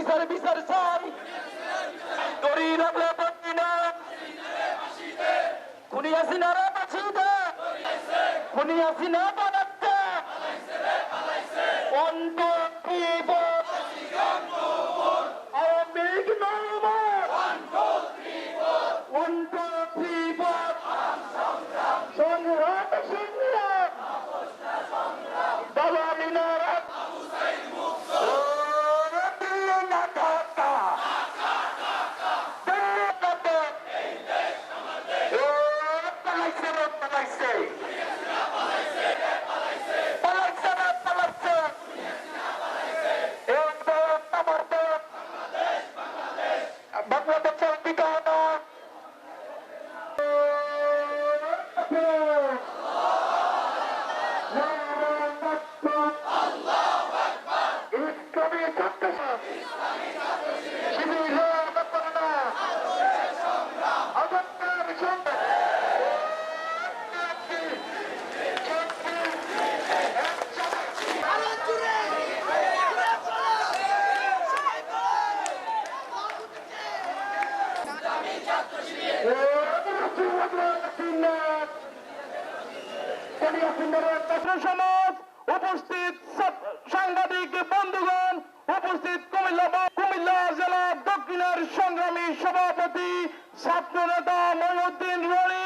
বিচার বিচার চাই দড়ি রাখলে পারি না খুনি হাসিনারা বাঁচিতে খুনি আসি বানাচ্ছে সমাজ উপস্থিত সাংবাদিক সংগ্রামী সভাপতি ছাত্র নেতা মহিউদ্দিন রনি।